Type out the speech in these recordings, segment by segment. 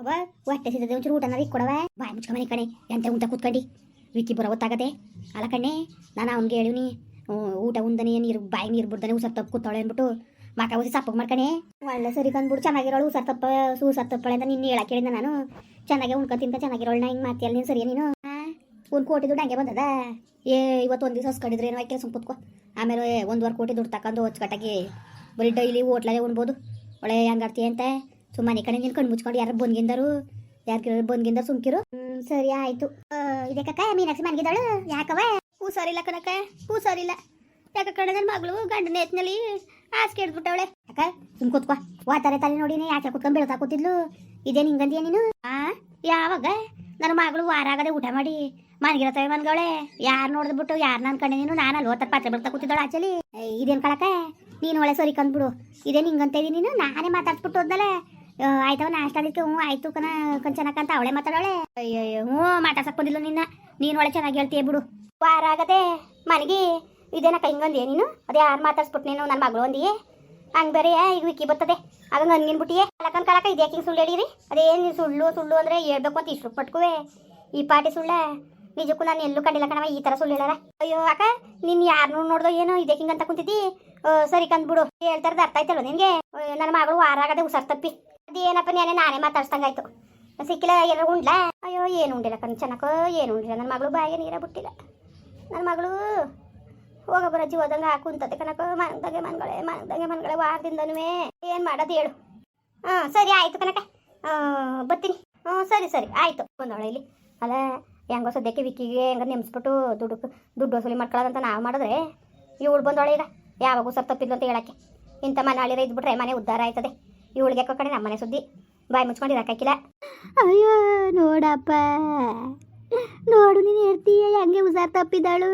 ಅವ? ಹೊಟ್ಟೆ ಸಿದ್ದದೆ ಒಂಚೂರು ಊಟನ ಕೊಡವ? ಬಾಯ್ ಮುಚ್ಕೊಂಬನಿ ಕಣೆ ಎಂತ ಊಟ ಕೂತ್ಕೊಂಡಿ. ವಿಕ್ಕಿ ಬರೋ ಗೊತ್ತಾಗದೆ ಅಲ್ಲ ಕಣ್ಣೆ, ನಾನು ಅವ್ನಿಗೆ ಹೇಳಿವ್ನಿ ಊಟ ಉಂದನೆ, ನೀರು, ಬಾಯಿ ನೀರು ಬಿಡ್ದಾನೆ, ಉಸರ್ ತಪ್ಪು ಕೂತಾಳೆ ಅಂದ್ಬಿಟ್ಟು. ಮಕ ಉಸಿ ಸಪ್ಪಗೆ ಮಾಡ್ಕಣೆ ಒಳ್ಳೆ ಸರಿ ಕಂದ್ಬಿಟ್ಟು ಚೆನ್ನಾಗಿರೋಳು, ಉಸರ್ ತಪ್ಪ ಉಸರ್ ತಪ್ಪಳೆ ಅಂತ ನಿನ್ನ ಹೇಳಕ್ಕೆ ಹೇಳಿದ ನಾನು. ಚೆನ್ನಾಗೆ ಉಣ್ಕೊಂಡು ತಿಂತ ಚೆನ್ನಾಗಿರೋಳು ಹಿಂಗೆ ಮಾತಿಯಲ್ಲ ನೀನು, ಸರಿಯಾ ನೀನು? ಒಂದು ಕೋಟಿ ದುಡ್ಡು ಹಂಗೆ ಬಂದದ? ಏ, ಇವತ್ತು ಒಂದು ದಿವಸ ಹೊಸ್ಕೊಂಡಿದ್ರೆ ಏನೋ ಸುಮ್ ಕೂತ್ಕೋ. ಆಮೇಲೆ ಒಂದುವರೆ ಕೋಟಿ ದುಡ್ಡು ತಕೊಂಡು ಹೊಚ್ಕಟ್ಟಾಗಿ ಬರೀ ಡೈಲಿ ಹೋಟ್ಲಲ್ಲೇ ಉಣ್ಬೋದು. ಒಳ್ಳೆ ಹೆಂಗಾಡ್ತಿ ಅಂತ ಸುಮ್ಮನೆ ಕಡೆ ನಿಲ್ಕೊಂಡು ಮುಚ್ಕೊಂಡು ಯಾರು ಬಂದ್ಗಿಂದರು ಯಾರು ಬಂದ್ಗಿಂದರು ಸುಮ್ಕಿರು ಹ್ಮ್, ಸರಿ, ಆಯ್ತು. ಇದೆ ಕಕ್ಕ, ಮೀನಾಕ್ಷಿ ಮನ್ಗಿದಾಳು ಯಾಕವ ಹೂ, ಸರಿಲ್ಲ ಕಣಕ್ಕ. ಸರಿಲ್ಲ. ಯಾಕ ಕಣ ನನ್ನ ಮಗಳು ಗಂಡನ ಎತ್ನಲ್ಲಿ ಆಸ್ ಹಿಡ್ಬಿಟ್ಟವಳೆ ಯಾಕ ಸುಮ್ ಕೂತ್ಕೋ. ವಾತಾರೆ ತಲೆ ನೋಡಿನಿ ಯಾಕೆ ಕುತ್ಕೊಂಡ್ ಬೆಳ್ತಾ ಕೂತಿದ್ಲು? ಇದೇನ್ ಹಿಂಗಂದಿಯ ನೀನು? ಆ, ಯಾವಾಗ? ನನ್ನ ಮಗಳು ವಾರ ಆಗದೆ ಊಟ ಮಾಡಿ ಮನ್ಗಿರತ್ತವೆ ಮನ್ಗವಳೆ. ಯಾರು ನೋಡಿದ್ಬಿಟ್ಟು ಯಾರು ನಾನು ಕಣ್ಣೆ ನೀನು? ನಾನು ಅಲ್ಲಿ ಪಾತ್ರೆ ಬರ್ತಾ ಕೂತಿದ್ದಾಳೆ ಆಚಲಿ. ಇದೇನ್ ಕಳಕ ನೀನು ಒಳ್ಳೆ ಸರಿ ಕಂದ್ಬಿಡು. ಇದೇನ್ ಹಿಂಗಂತ ಇದೀನಿ ನೀನು? ನಾನೇ ಮಾತಾಡ್ಸ್ಬಿಟ್ಟು ಹೋದ್ನಲೆ ಆಯ್ತವ ನಾಷ್ಟಕ್ಕೆ ಹ್ಞೂ ಆಯ್ತು ಕಣ ಕಂಚನಕಂತ ಅವಳೆ ಮಾತಾಡೋಳೆ ಅಯ್ಯಯ್ಯ ಹ್ಞೂ ಮಾತಾಡ್ಸಕ್ ಬಂದಿಲ್ಲ ನಿನ್ನ ನೀನು ಒಳ್ಳೆ ಚೆನ್ನಾಗಿ ಹೇಳ್ತೀಯ ಬಿಡು ವಾರ ಆಗದೆ ಮನೆಗೆ ಇದೇನಕ್ಕ ಕೈಗೊಂದು ನೀನು ಅದೇ ಯಾರು ಮಾತಾಡ್ಸ್ಬಿಟ್ಟು ನೀನು ನನ್ನ ಮಗಳು ಒಂದಿಯೇ ಹಂಗೆ ಬೇರೆ ಈಗ ವಿಕ್ಕಿ ಬರ್ತದೆ ಆಗ ಬಿಟ್ಟಿಯೇ ಕಳಕನ್ ಕಳಕ ಇದು ಯಾಕೆ ಸುಳ್ಳು ಹೇಳಿರಿ ಅದೇನು ಸುಳ್ಳು ಸುಳ್ಳು ಅಂದರೆ ಹೇಳ್ಬೇಕು ಅಂತ ಇಷ್ಟು ಪಟ್ಕುವೆ ಈ ಪಾಟಿ ಸುಳ್ಳ ನಿಜಕ್ಕೂ ನಾನು ಎಲ್ಲೂ ಕಂಡಿಲ್ಲ ಕಣವ ಈ ಥರ ಸುಳ್ಳು ಹೇಳಾರ ಅಯ್ಯೋ ಅಕ್ಕ ನೀನು ಯಾರನ್ನೂ ನೋಡ್ದೋ ಏನೋ ಇದೆ ಅಂತ ಕುಂತಿದ್ದಿ ಸರಿ ಕಂದ್ಬಿಡು ಹೇಳ್ತಾರದ ಅರ್ಥ ಆಯ್ತಲ್ಲ ನಿನಗೆ ನನ್ನ ಮಗಳು ವಾರ ಆಗದೆ ಉಸರ್ ತಪ್ಪಿ ಅದೇನಪ್ಪ ನಾನೇ ನಾನೇ ಮಾತಾಡ್ಸಂಗಾಯ್ತು ಸಿಕ್ಕಿಲ್ಲ, ಎಲ್ಲರೂ ಉಂಡ್ಲ? ಅಯ್ಯೋ, ಏನು ಉಂಡಿಲ್ಲ ಕಣ್ ಚೆನ್ನಕ ಏನು ಉಂಡಿಲ್ಲ. ನನ್ನ ಮಗಳು ಬಾಯಿಗೆ ನೀರ ಬಿಟ್ಟಿಲ್ಲ. ನನ್ನ ಮಗಳು ಹೋಗ ಬರೋ ಜೀವದಂಗ ಕುಂತದೆ ಕನಕ ಮನದಂಗೆ ಮನ್ಗಳೇ ಮನದಂಗೆ ಮನ್ಗಳೇ ವಾರದಿಂದನೂ ಏನು ಮಾಡೋದು ಹೇಳು. ಹಾಂ ಸರಿ, ಆಯಿತು ಕನಕ ಬರ್ತೀನಿ. ಹ್ಞೂ, ಸರಿ ಸರಿ, ಆಯಿತು. ಬಂದವಳೆ ಇಲ್ಲಿ. ಅಲ್ಲ, ಹೆಂಗೋ ಸದ್ಯಕ್ಕೆ ವಿಕ್ಕಿಗೆ ಹೆಂಗ ನೆಮ್ಸ್ಬಿಟ್ಟು ದುಡ್ಡು ದುಡ್ಡು ವಸೂಲಿ ಮಾಡ್ಕೊಳ್ಳೋದಂತ ನಾವು ಮಾಡಿದ್ರೆ ಇವಳು ಬಂದವಳೆ ಈಗ. ಯಾವಾಗೂ ಸರ್ ತಪ್ಪಿದ್ಲು ಅಂತ ಹೇಳಕ್ಕೆ. ಇಂಥ ಮನೆ ಇದ್ಬಿಟ್ರೆ ಮನೆ ಉದ್ಧಾರ ಆಯ್ತದೆ. ಇವಳಿಗೆ ಕಡೆ ನಮ್ಮ ಮನೆ ಸುದ್ದಿ. ಬಾಯಿ ಮುಚ್ಕೊಂಡು ಇರಕ್ಕಾಕಿಲ್ಲ ಅಯ್ಯೋ ನೋಡಪ್ಪ. ನೋಡು ನೀನು ಹೇಳ್ತೀಯ ಹಂಗೆ ಉಸಾರ್ ತಪ್ಪಿದ್ದಾಳು.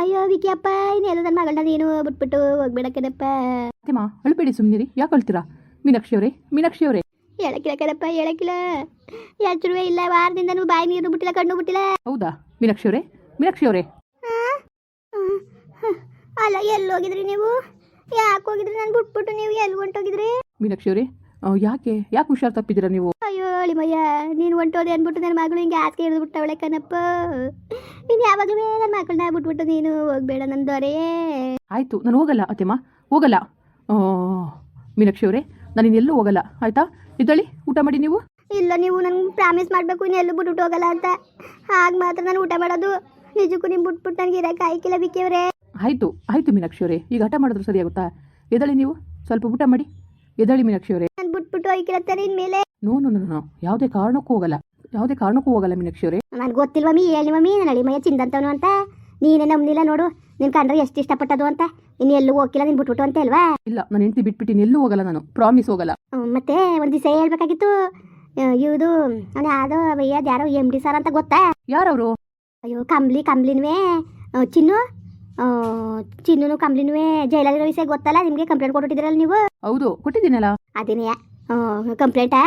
ಅಯ್ಯೋ ವಿಕಿಯಪ್ಪ ಇನ್ನೆಲ್ಲ ನನ್ನ ಮಗಳನ್ನ ನೀನು ಬಿಟ್ಬಿಟ್ಟು ಹೋಗ್ಬಿಡಕ್ಕನಪ್ಪ ಅತ್ತೆಮ್ಮ ಅಳ್ಬೇಡಿ ಸುಮ್ಮನಿರಿ ಯಾಕೆ ಅಳ್ತೀರಾ? ಮೀನಾಕ್ಷಿ ಅವರೇ ಮೀನಾಕ್ಷಿ ಅವರೇ ಹೇಳಕ್ಕಿಲ್ಲ ಕದಪ್ಪ ಹೇಳಕ್ಕಿಲ್ಲ. ಎಚ್ಚರುವೆ ಇಲ್ಲ ವಾರದಿಂದನೂ ಬಾಯಿ ನೀರು ಬಿಟ್ಟಿಲ್ಲ ಕಣ್ಣು ಬಿಟ್ಟಿಲ್ಲ. ಹೌದಾ? ಮೀನಾಕ್ಷಿ ಅವರೇ ಮೀನಾಕ್ಷಿ ಅವರೇ ಅಲ್ಲ ಎಲ್ಲಿ ಹೋಗಿದ್ರಿ ನೀವು? ಯಾಕೆ ಹೋಗಿದ್ರಿ? ನಾನು ಬಿಟ್ಬಿಟ್ಟು ನೀವು ಎಲ್ಲಿ ಹೊಂಟೋಗಿದ್ರಿ? ಮೀನಾಕ್ಷಿ ಅವರೇ ಯಾಕೆ ಯಾಕೆ ಹುಷಾರ್ ತಪ್ಪಿದ್ದೀರಾ ನೀವು? ಅಯ್ಯೋ ಅಳಿಮಯ್ಯ ನೀನು ಹೊಂಟೋದೆ ಅಂದ್ಬಿಟ್ಟು ನನ್ನ ಮಗಳು ಹಿಂಗೆ ಹಾಸಿಗೆ ಹಿಡಿದು ಬಿಟ್ಟವಳೆ ಕಣಪ್ಪ. ನೀನು ಯಾವಾಗಲೂ ನನ್ನ ಮಗಳನ್ನ ಬಿಟ್ಬಿಟ್ಟು ನೀನು ಹೋಗ್ಬೇಡ ನನ್ನ ದೊರೆಯೇ ಆಯಿತು ನಾನು ಹೋಗಲ್ಲ ಅತ್ತೆಮ್ಮ ಹೋಗಲ್ಲ. ಓ ಮೀನಾಕ್ಷಿ ಅವರೇ ನಾನು ಇನ್ನೆಲ್ಲೂ ಹೋಗಲ್ಲ ಆಯಿತಾ? ಇದ್ದಳಿ ಊಟ ಮಾಡಿ ನೀವು? ಇಲ್ಲ ನೀವು ನಂಗೆ ಪ್ರಾಮಿಸ್ ಮಾಡಬೇಕು ನೀನು ಎಲ್ಲೂ ಬಿಟ್ಬಿಟ್ಟು ಹೋಗಲ್ಲ ಅಂತ. ಹಾಗೆ ಮಾತ್ರ ನಾನು ಊಟ ಮಾಡೋದು. ನಿಜಕ್ಕೂ ನೀವು ಬಿಟ್ಬಿಟ್ಟು ನನಗೆ ಇರೋಕೆ ಆಯ್ಕಿಲ್ಲ ಬಿಕ್ಕಿಯವ್ರೆ ಆಯಿತು ಆಯಿತು ಮೀನಾಕ್ಷಿ ಅವರೇ ಈಗ ಹಠ ಮಾಡಿದ್ರು ಸರಿಯಾಗುತ್ತಾ ಎದಳಿ ನೀವು ಸ್ವಲ್ಪ ಊಟ ಮಾಡಿ. ಎದಳಿ ಮೀನಾಕ್ಷಿ ಅವರೇ ನಾನು ಬಿಟ್ಬಿಟ್ಟು ಇನ್ಮೇಲೆ. ನೋ ನೋ ನೋ ಯಾವುದೇ ಕಾರಣಕ್ಕೂ ಹೋಗಲ್ಲ. ಯಾವುದೇ ಕಾರಣಕ್ಕೂ ಹೋಗಲ್ಲ ಮೀನಾಕ್ಷಿ ಅವರೇ ನನಗೆ ಗೊತ್ತಿಲ್ವ ಮೀ ಹೇಳಿ ಮಮ್ಮಿ ನನ್ನ ಅಳಿಮಯ್ಯ ಚಿಂದಂತವನು ಅಂತ. ನೀನೇ ನಂಬಲಿಲ್ಲ ನೋಡು ನಿನ್ ಕಂಡ್ರೆ ಎಷ್ಟು ಇಷ್ಟಪಟ್ಟದು ಅಂತ. ಇನ್ನು ಎಲ್ಲೂ ಹೋಗಿಲ್ಲ ನೀನು ಬಿಟ್ಬಿಟ್ಟು ಅಂತ ಅಲ್ವಾ? ಇಲ್ಲ ನಾನು ಹೆಂಡತಿ ಬಿಟ್ಬಿಟ್ಟು ಎಲ್ಲೂ ಹೋಗಲ್ಲ ನಾನು. ಪ್ರಾಮಿಸ್ ಹೋಗಲ್ಲ. ಹ್ಮ್, ಮತ್ತೆ ಒಂದ್ ದಿವಸ ಹೇಳ್ಬೇಕಾಗಿತ್ತು. ಇದು ನಾನು ಯಾವ್ದು ಅಯ್ಯದ ಯಾರೋ ಎಂ ಡಿ ಸರ್ ಅಂತ ಗೊತ್ತಾ? ಯಾರವರು? ಅಯ್ಯೋ ಕಂಬ್ಲಿ ಕಂಬ್ಲಿನ್ವೇ. ಚಿನ್ನು? ಚಿನ್ನು ಕಂಬ್ಲಿನ್ವೇ ರವಿ ವಿಷಯ ಗೊತ್ತಲ್ಲ ನಿಮಗೆ ಕಂಪ್ಲೇಂಟ್ ಕೊಟ್ಟಿದ್ದೀರಲ್ಲ ನೀವು? ಹೌದು ಕೊಟ್ಟಿದ್ದೀನಲ್ಲ. ಅದೇನೇ ಕಂಪ್ಲೇಂಟಾ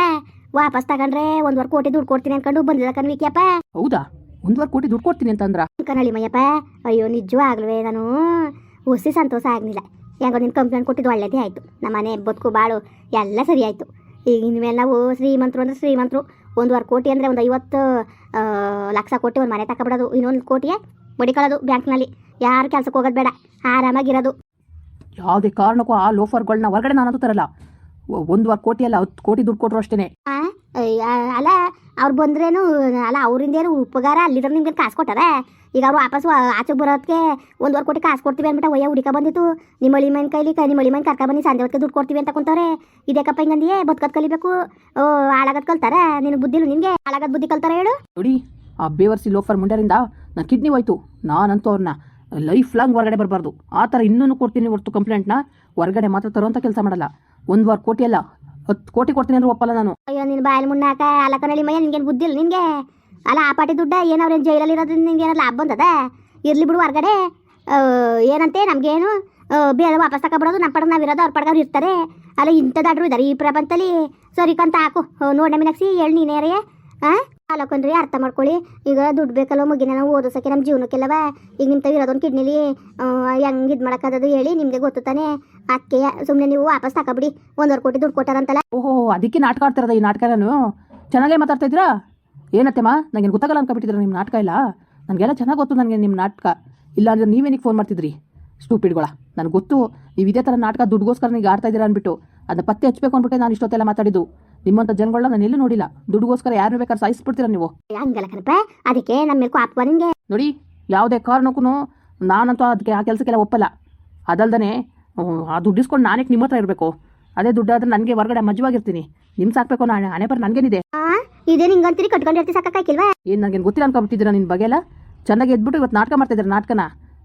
ವಾಪಸ್ ತಗೊಂಡ್ರೆ ವಾರ ಕೋಟಿ ದುಡ್ಡು ಕೊಡ್ತೀನಿ ಅನ್ಕೊಂಡು ಬಂದಿಲ್ಲ ಕಣ್ವಿಕ್ಯಪ್ಪ? ಹೌದಾ? ವಾರ ಕೋಟಿ ದುಡ್ಡು ಕೊಡ್ತೀನಿ ಅಂತಂದ್ರ? ಕನಳಿ ಮಯ್ಯಪ್ಪ ಅಯ್ಯೋ ನಿಜವಾಗ್ಲೂ ನಾನು. ಹುಸಿ ಸಂತೋಷ ಆಗಲಿಲ್ಲ. ಹೆಂಗೋ ನಿನ್ ಕಂಪ್ಲೇಂಟ್ ಕೊಟ್ಟಿದ್ದು ಒಳ್ಳೇದೇ ಆಯ್ತು. ನಮ್ಮ ಮನೆ ಬದುಕು ಬಾಳು ಎಲ್ಲ ಸರಿ ಆಯಿತು. ಈಗ ಇನ್ಮೇಲೆ ನಾವು ಶ್ರೀಮಂತರು ಅಂದ್ರೆ ಶ್ರೀಮಂತರು ಒಂದುವರೆ ಕೋಟಿ ಅಂದ್ರೆ ಒಂದು ಐವತ್ತು ಲಕ್ಷ ಕೋಟಿ ಒಂದು ಮನೆ ತಗೊಬಿಡೋದು ಇನ್ನೊಂದು ಕೋಟಿಗೆ ಮಡಿಕೊಳ್ಳೋದು ಬ್ಯಾಂಕ್ನಲ್ಲಿ. ಯಾರು ಕೆಲಸಕ್ಕೆ ಹೋಗೋದು ಬೇಡ. ಆರಾಮಾಗಿರೋದು. ಯಾವುದೇ ಕಾರಣಕ್ಕೂ ಆ ಲೋಫರ್ಗಳನ್ನ ಹೊರಗಡೆ ನಾನು ತರಲ್ಲ. ಒಂದುವರೆ ಕೋಟಿ ಅಲ್ಲ ಹತ್ತು ಕೋಟಿ ದುಡ್ಡು ಕೊಟ್ಟರು ಅಷ್ಟೇ ಅಲ್ಲ ಅವ್ರು ಬಂದ್ರೇನು ಅಲ್ಲ ಅವರಿಂದೇನು ಉಪಕಾರ ಅಲ್ಲಿದ್ರೆ ನಿಮ್ಗೆ ಕಾಸು ಕೊಟ್ಟಾರ ಈಗ ಅವ್ರು ವಾಪಸ್ ಆಚೆ ಬರೋದಕ್ಕೆ ಒಂದುವರೆ ಕೋಟಿ ಕಾಸು ಕೊಡ್ತೀವಿ ಅಂದ್ಬಿಟ್ಟು ಒಯ್ಯ ಹುಡುಕ ಬಂದಿತ್ತು. ನಿಮ್ಮ ಅಳಿ ಮೈನ್ ಕೈಲಿ ಕೈ ನಿಮ್ಮ ಅಳಿ ಮೈನ್ ಕರ್ಕ ಬನ್ನಿ ಸಂಜೆ ಹೊತ್ತಿಗೆ ದುಡ್ಡು ಕೊಡ್ತೀವಿ ಅಂತ ಕುಂತವ್ರೆ. ಇದಕ್ಕಪ್ಪ ಹಿಂಗಂದಿಯೇ ಬದುಕದ್ ಕಲಿಬೇಕು. ಓ ಹಾಳಾಗದ್ ಕಲ್ತಾರ? ನಿನಗೆ ಬುದ್ಧಿ ಇಲ್ಲ ನಿನಗೆ? ಹಾಳಾಗದ್ ಬುದ್ಧಿ ಕಲ್ತಾರ ಹೇಳು. ನೋಡಿ ಆ ಬೇವರ್ಸಿ ಲೋಫರ್ ಮುಂಡರಿಂದ ನನ್ನ ಕಿಡ್ನಿ ಹೋಯ್ತು. ನಾನಂತೂ ಅವ್ರನ್ನ ಲೈಫ್ ಲಾಂಗ್ ಹೊರಗಡೆ ಬರಬಾರ್ದು. ಆ ಥರ ಇನ್ನೂ ಕೊಡ್ತೀನಿ ಹೊರತು ಕಂಪ್ಲೇಂಟ್ನ ಹೊರಗಡೆ ಮಾತ್ರ ತರುವಂಥ ಕೆಲಸ ಮಾಡಲ್ಲ. ಒಂದುವರೆ ಕೋಟಿ ಅಲ್ಲ. ಹತ್ತು ಕೋಟಿ ಕೊಡ್ತೀನಿ ಅಂದ್ರೆ ಒಪ್ಪಲ್ಲ ನಾನು. ಅಯ್ಯೋ ನಿನ್ನ ಬಾಯಲ್ಲಿ ಮುನ್ನಾಕ ಅಲಕನಳ್ಳಿ ಮಯ್ಯ ನಿನ್ಗೇನು ಬುದ್ಧಿ ಇಲ್ಲ ನಿನಗೆ? ಅಲ್ಲ, ಆ ಪಾಟಿ ದುಡ್ಡ ಏನವ್ರೇನು ಜೈಲಲ್ಲಿ ಇರೋದ್ರಿಂದ ನಿನ್ಗೆ ಏನಾರು ಲಾಭ ಬಂದದ? ಇರ್ಲಿ ಬಿಡು ಹೊರಗಡೆ. ಏನಂತೆ ನಮಗೇನು? ಬೇರೆ ವಾಪಸ್ ತಗೊಬಿಡೋದು ನಮ್ಮ ಪಡೆಗೆ ನಾವು ಇರೋದು, ಅವ್ರ ಪಡೆಗೆ ಇರ್ತಾರೆ. ಅಲ್ಲ ಇಂಥದ್ದಾಡ್ರು ಇದ್ದಾರೆ ಈ ಪ್ರಪಂಚದಲ್ಲಿ. ಸರಿ ಕಂತ ಹಾಕು. ನೋಡಿ ಮೀನಾಕ್ಷಿ, ಹೇಳಿ ನೀನೇರೆಯೇ ಹಾಂ ಅಲ್ಲಕೊಂಡ್ರಿ ಅರ್ಥ ಮಾಡ್ಕೊಳ್ಳಿ. ಈಗ ದುಡ್ಡು ಬೇಕಲ್ಲ ಮುಗಿನ ನಾವು ಓದಿಸೋಕೆ ನಮ್ಮ ಜೀವನಕ್ಕೆಲ್ಲವ? ಈಗ ನಿಮ್ಮ ತಾವ್ ಇರೋದೊಂದು ಕಿಡ್ನಿಲಿ ಹೆಂಗೆ ಇದು ಮಾಡೋಕ್ಕಾದದು ಹೇಳಿ ನಿಮಗೆ ಗೊತ್ತು ತಾನೆ? ಅದಕ್ಕೆ ಸುಮ್ಮನೆ ನೀವು ವಾಪಸ್ ತಗೊಬಿಡಿ ಒಂದೂವರೆ ಕೋಟಿ ದುಡ್ಡು ಕೊಟ್ಟಾರಂತಲ್ಲ. ಓಹೋ, ಅದಕ್ಕೆ ನಾಟಕ ಆಡ್ತಿರೋದ ಈ ನಾಟಕ ನಾನು ಚೆನ್ನಾಗೇ ಮಾತಾಡ್ತಾ ಇದ್ದೀರಾ ಏನತ್ತೆಮ್ಮ ನನಗೆ ಗೊತ್ತಾಗಲ್ಲ ಅನ್ಕೊಬಿಟ್ಟಿದ್ದೀರಾ ನಿಮ್ಮ ನಾಟಕ ಇಲ್ಲ ನನಗೆಲ್ಲ ಚೆನ್ನಾಗಿ ಗೊತ್ತು ನನಗೆ ನಿಮ್ಮ ನಾಟಕ. ಇಲ್ಲ ಅಂದ್ರೆ ನೀವೇನಿಗೆ ಫೋನ್ ಮಾಡ್ತಿದ್ರಿ? ಸ್ಟೂಪಿಡ್ಗಳ ನನಗೆ ಗೊತ್ತು, ನೀವು ಇದೇ ಥರ ನಾಟಕ ದುಡ್ಡುಗೋಸ್ಕರ ನೀವು ಆಡ್ತಾ ಇದ್ದೀರಾ ಅಂದ್ಬಿಟ್ಟು ಅದನ್ನ ಪತ್ತೆ ಹಚ್ಬೇಕು ಅಂದ್ಬಿಟ್ಟೆ ನಾನು ಇಷ್ಟೊತ್ತೆಲ್ಲ ಮಾತಾಡಿದ್ದು. ನಿಮ್ಮಂಥ ಜನಗಳನ್ನ ನಾನು ಎಲ್ಲೂ ನೋಡಿಲ್ಲ. ದುಡ್ಡುಗೋಸ್ಕರ ಯಾರು ಬೇಕಾದ್ರೆ ಸಾಯಿಸ್ಬಿಡ್ತೀರಾ ನೀವು? ಹಂಗಲ್ಲ ಕಣಪ್ಪ. ಅದಕ್ಕೆ ನಮ್ಮ ಮೇಲೆ ಕೋಪ ನಿಮಗೆ ನೋಡಿ ಯಾವುದೇ ಕಾರಣಕ್ಕೂ ನಾನಂತೂ ಅದಕ್ಕೆ ಆ ಕೆಲಸಕ್ಕೆಲ್ಲ ಒಪ್ಪಲ್ಲ. ಅದಲ್ದೇ ಆ ದುಡ್ಡಿಸ್ಕೊಂಡು ನಾನೇ ನಿಮ್ಮ ಹತ್ರ ಇರಬೇಕು. ಅದೇ ದುಡ್ಡಾದ್ರೆ ನನಗೆ ಹೊರಗಡೆ ಮಜವಾಗಿರ್ತೀನಿ. ನಿಮ್ ಸಾಕ್ಬೇಕು ನಾನು ಹಣೆ ಬರ ನನಗೇನಿದೆ? ಇದೇ ನಿಂಗಂತೀರಿ ಕಟ್ಕೊಂಡಿರ್ತಿ ಸಾಕಾಕಿಲ್ವಾ ಏನು ನನಗೆ ಗೊತ್ತಿಲ್ಲ ಅನ್ಕೊಂಬಿಟ್ಟಿದ್ದೀರಾ ನಿನ್ನ ಬಗ್ಗೆ ಎಲ್ಲ ಚೆನ್ನಾಗಿ ಎದ್ಬಿಟ್ಟು ಇವತ್ತು ನಾಟಕ ಮಾಡ್ತಾ ಇದ್ದಾರೆ ನಾಟಕನ.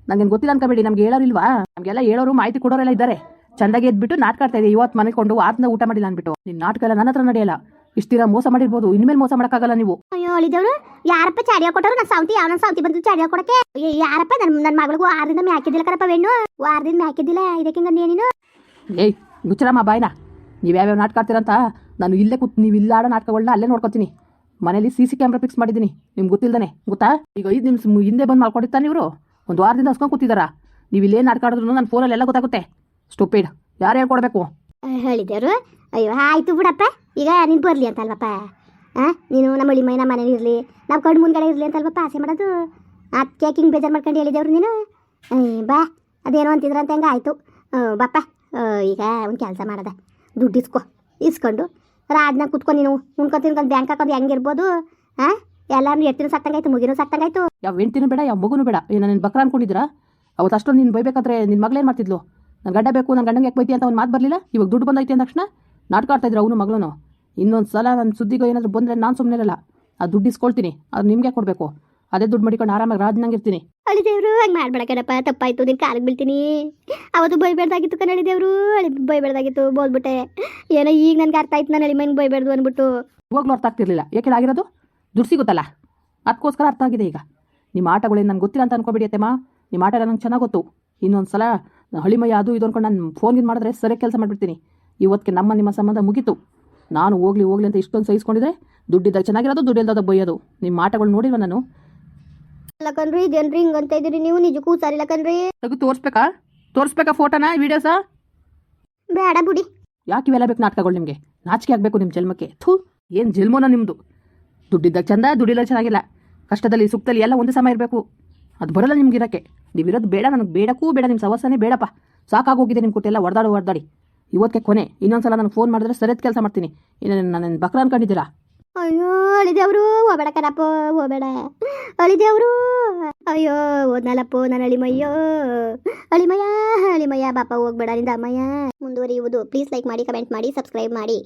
ನನಗೆ ಗೊತ್ತಿಲ್ಲ ಅನ್ಕೋಬೇಡಿ ನಮ್ಗೆ ಹೇಳೋರಿಲ್ವಾ ನಮಗೆಲ್ಲ ಹೇಳೋರು ಮಾಹಿತಿ ಕೊಡೋರೆಲ್ಲ ಇದ್ದಾರೆ. ಚೆನ್ನಾಗಿ ಎದ್ಬಿಟ್ಟು ನಾಟಕ ಆಡ್ತಾ ಇದೆ ಇವತ್ತು ಮನೆಕೊಂಡು ಕೊಂಡು ಆತನ ಊಟ ಮಾಡಿಲ್ಲ ಅಂದ್ಬಿಟ್ಟು. ನಿನ್ನ ನಾಟಕ ಎಲ್ಲ ನನ್ನ ಹತ್ರ ನಡೆಯಲ್ಲ. ಇಷ್ಟಿರ ಮೋಸ ಮಾಡಿರ್ಬೋದು. ಇನ್ಮೇಲೆ ಮೋಸ ಮಾಡಕ್ಕಾಗಲ್ಲ ನೀವು. ಅಯ್ಯೋ ಅಳಿದವ್ರು ಯಾರಪ್ಪ ಚಾಡಿಯ ಕೊಟ್ಟರು ನಾ ಸೌತಿ ಯಾವ ಸೌತಿ ಬಂದು ಚಾಡಿಯ ಕೊಡಕ್ಕೆ ಏ, ಯಾರಪ್ಪ? ನನ್ನ ನನ್ನ ಮಗಳಿಗೂ ಆರದಿಂದ ಮೇ ಹಾಕಿದ್ದಿಲ್ಲ ಕರಪ್ಪ ವೆಣ್ಣು ಆರದಿಂದ ಮೇ ಹಾಕಿದ್ದಿಲ್ಲ ಇದಕ್ಕೆ ಹಿಂಗಂದು ನೀನು? ಏಯ್ ಗುಚ್ಚರಮ್ಮ ಬಾಯ್ನ. ನೀವು ಯಾವ್ಯಾವ ನಾಟಕ ಆಡ್ತೀರಂತ ನಾನು ಇಲ್ಲೇ ಕೂತ್ ನೀವು ಇಲ್ಲ ಆಡೋ ನಾಟಕಗಳನ್ನ ಅಲ್ಲೇ ನೋಡ್ಕೊತೀನಿ. ಮನೇಲಿ ಸಿ ಸಿ ಕ್ಯಾಮ್ರಾ ಫಿಕ್ಸ್ ಮಾಡಿದ್ದೀನಿ. ನಿಮ್ಗೆ ಗೊತ್ತಿಲ್ದಾನೆ ಗೊತ್ತಾ? ಈಗ ಐದು ನಿಮಿಷ ಹಿಂದೆ ಬಂದು ಮಾಡ್ಕೊಂಡಿರ್ತಾನೆ ಇವರು. ಒಂದು ವಾರದಿಂದ ಹಸ್ಕೊಂಡು ಕೂತಿದ್ದಾರಾ ನೀವು ಇಲ್ಲೇ ನಾಟಕ ಆಡಿದ್ರು ನನ್ನ ಫೋನಲ್ಲಿ ಎಲ್ಲ ಗೊತ್ತಾಗುತ್ತೆ. ಸ್ಟುಪಿಡ್ ಯಾರು ಹೇಳ್ಕೊಡ್ಬೇಕು ಹೇಳಿದ್ದೇವ್ರು ಅಯ್ಯೋ ಆಯ್ತು ಬಿಡಪ್ಪ. ಈಗ ನೀನು ಬರಲಿ ಅಂತ ಅಲ್ವಪ್ಪ ನೀನು ನಮ್ಮ ಮೈ ನಮ್ಮ ಮನೇಲಿ ಇರಲಿ. ನಮ್ಮ ಕಣ್ಣು ಮುಂದ್ಗಡೆ ಇರಲಿ ಅಂತ ಅಲ್ವಪ್ಪ ಆಸೆ ಮಾಡೋದು. ಅದಕ್ಕೆ ಹಿಂಗೆ ಬೇಜಾರು ಮಾಡ್ಕೊಂಡು ಹೇಳಿದೆವ್ರು ನೀನು? ಬಾ. ಅದೇನೋ ಅಂತಿದ್ರ ಅಂತ ಹಂಗೆ ಆಯಿತು? ಬಾಪ್ಪ ಈಗ ಒಂದು ಕೆಲಸ ಮಾಡದ. ದುಡ್ಡು ಇಸ್ಕೊ. ಇಸ್ಕೊಂಡು. ರಾಜ್ನಾಗ ಕುತ್ಕೊಂಡು ನೀನು. ಉಣ್ಕೊಂಡು ತಿನ್ಕೊಂಡು ಬ್ಯಾಂಕ್ ಹಾಕೋದು ಹೆಂಗಿರ್ಬೋದು ಹಾಂ ಎಲ್ಲಾರು ಎತ್ತಿನ ಸಾಕ್ತಂಗಾಯ್ತು ಮುಗಿನೂ ಸಾಕ್ತಂಗಾಯ್ತು ಯಾವ ಹೆಂಡ್ತಿನೂ ಬೇಡ ಯಾವ ಮಗುನು ಬೇಡ. ಏನೋ ನಿನ್ನ ಬಕ್ರ ಅನ್ಕೊಂಡಿದ್ದೀರಾ ಅವತ್ತು ಅಷ್ಟೊಂದು ನೀನು ಬೈಬೇಕಾದ್ರೆ ನಿನ್ನ ಮಗಳೇನು ಮಾಡ್ತಿದ್ಲು? ನನ್ನ ಗಡ್ಡ ಬೇಕು ನನ್ನ ಗಂಡಂಗೆ ಯಾಕೆ ಬೈತಿ ಅಂತ ಒಂದು ಮಾತು ಬರಲಿಲ್ಲ? ಇವಾಗ ದುಡ್ಡು ಬಂದೈತಿ ಅಂದ ತಕ್ಷಣ ನಾಟಕ ಆಡ್ತಾ ಇದ್ರು ಅವನು ಮಗಳನು. ಇನ್ನೊಂದು ಸಲ ನನ್ನ ಸುದ್ದಿಗೆ ಏನಾದರೂ ಬಂದರೆ ನಾನು ಸುಮ್ಮನೆ ಇರಲ್ಲ. ಆ ದುಡ್ಡು ಇಸ್ಕೊಳ್ತೀನಿ. ಅದು ನಿಮಗೆ ಕೊಡಬೇಕು? ಅದೇ ದುಡ್ಡು ಮಡಿಕೊಂಡು ಆರಾಮಾಗಿ ರಾಜ್ನಂಗೆ ಇರ್ತೀನಿ. ಅಳಿದೇವ್ರು ಹಂಗೆ ಮಾಡ್ಬೇಡ ಕಣಪ್ಪ ತಪ್ಪಾಯ್ತು ನಿನ್ನ ಕಾಲಿಗೆ ಬೀಳ್ತೀನಿ. ಅವತ್ತು ಬೈಬೇಡ್ದಾಗಿತ್ತು ಕಣ ದೇವ್ರು. ಅಳಿ ಬೈಬೇಡ್ದಾಗಿತ್ತು ಬೋಲ್ಬಿಟ್ಟೆ. ಏನೋ ಈಗ ನನಗೆ ಅರ್ಥ ಆಯ್ತು ನಾನು ಅಳಿಮೈನ್ ಬೈಬೇಡ್ದು ಅಂದ್ಬಿಟ್ಟು. ಹೋಗ್ಲು ಅರ್ಥ ಆಗ್ತಿರ್ಲಿಲ್ಲ. ಯಾಕೆ ಆಗಿರೋದು? ದುಡ್ಡು ಸಿಗುತ್ತಲ್ಲ? ಅದಕ್ಕೋಸ್ಕರ ಅರ್ಥ ಆಗಿದೆ ಈಗ. ನಿಮ್ಮ ಆಟಗಳೇನು ನನಗೆ ಗೊತ್ತಿಲ್ಲ ಅಂತ ಅನ್ಕೋಬೇಡಿ ಅತ್ತೆಮ್ಮ. ನಿಮ್ಮ ಆಟ ಎಲ್ಲ ನಂಗೆ ಚೆನ್ನಾಗಿ ಗೊತ್ತು. ಇನ್ನೊಂದು ಸಲ ಹಳಿಮಯ ಅದು ಇದು ಅನ್ಕೊಂಡು ನಾನು ಫೋನ್ಗಿನ್ ಮಾಡಿದ್ರೆ ಸರಿ ಕೆಲಸ ಮಾಡಿಬಿಡ್ತೀನಿ. ಇವತ್ತಿಗೆ ನಮ್ಮ ನಿಮ್ಮ ಸಂಬಂಧ ಮುಗೀತು. ನಾನು ಹೋಗ್ಲಿ ಹೋಗ್ಲಿ ಅಂತ ಇಷ್ಟೊಂದು ಸಹಿಸ್ಕೊಂಡಿದ್ರೆ ದುಡ್ಡಿದ್ದಾಗ ಚೆನ್ನಾಗಿರೋದು ದುಡ್ಡಿಲ್ದಾಗ ಬೈಯೋದು. ನಿಮ್ಮ ಮಾಟಗಳು ನೋಡಿಲ್ವ ನಾನು? ಅಲ್ಲ ಕಣ್ರಿ ಹಿಂಗೆ ಹಿಂಗಂತ ಇದ್ದೀರಿ ನೀವು ನಿಜಕ್ಕೂ ಸರಿಲ್ಲ ಕಣ್ರಿ. ತಗು ತೋರಿಸ್ಬೇಕಾ? ತೋರಿಸ್ಬೇಕಾ ಫೋಟೋನ ವೀಡಿಯೋಸಾ ಬೇಡ ಬಿಡಿ. ಯಾಕೆ ಇವೆಲ್ಲ ಬೇಕು ನಾಟಕಗಳು ನಿಮಗೆ? ನಾಚಿಕೆ ಆಗಬೇಕು ನಿಮ್ಮ ಜನ್ಮಕ್ಕೆ. ಥೂ ಏನು ಜನ್ಮನ ನಿಮ್ಮದು ದುಡ್ಡಿದ್ದಾಗ ಚಂದ ದುಡ್ಡಿಲ್ಲ ಚೆನ್ನಾಗಿಲ್ಲ ಕಷ್ಟದಲ್ಲಿ ಸುಖದಲ್ಲಿ ಎಲ್ಲ ಒಂದೇ ಸಮ ಇರಬೇಕು. ಅದು ಬರಲ್ಲ ನಿಮ್ಗೆ ಇರೋಕ್ಕೆ ನೀವು ಇರೋದು ಬೇಡ, ನನಗೆ ಬೇಡಕ್ಕೂ ಬೇಡ ನಿಮ್ಮ ಸವಸನೇ ಬೇಡಪ್ಪ. ಸಾಕಾಗೋಗಿದೆ ನಿಮ್ಮ ಕೊಟ್ಟೆಲ್ಲ ಹೊಡೆದಾಡು ಹೊಡೆದಾಡಿ ಇವತ್ತೆ ಕೊನೆ. ಇನ್ನೊಂದ್ಸಲ ನನಗೆ ಫೋನ್ ಮಾಡಿದ್ರೆ ಸರಿಯಾದ ಕೆಲಸ ಮಾಡ್ತೀನಿ. ಇನ್ನು ನನ್ನ ಬಕ್ರ ಅನ್ಕೊಂಡಿದ್ದೀರಾ? ಅಯ್ಯೋ, ಅಳಿದೇವ್ರು, ಹೋಗಬೇಡ ಕಣಪ್ಪ, ಹೋಗ್ಬೇಡ. ಅಳಿದೇವ್ರು, ಅಯ್ಯೋ ಓದ್ನಲ್ಲಪ್ಪೋ ನನ್ನ ಅಳಿಮಯ್ಯೋ. ಅಳಿಮಯ್ಯ ಅಳಿಮಯ್ಯ, ಬಾಪ, ಹೋಗ್ಬೇಡ ನಿಂದ ಅಮ್ಮಯ್ಯ. ಮುಂದುವರಿಯುವುದು. ಪ್ಲೀಸ್ ಲೈಕ್ ಮಾಡಿ ಕಮೆಂಟ್ ಮಾಡಿ ಸಬ್ಸ್ಕ್ರೈಬ್ ಮಾಡಿ.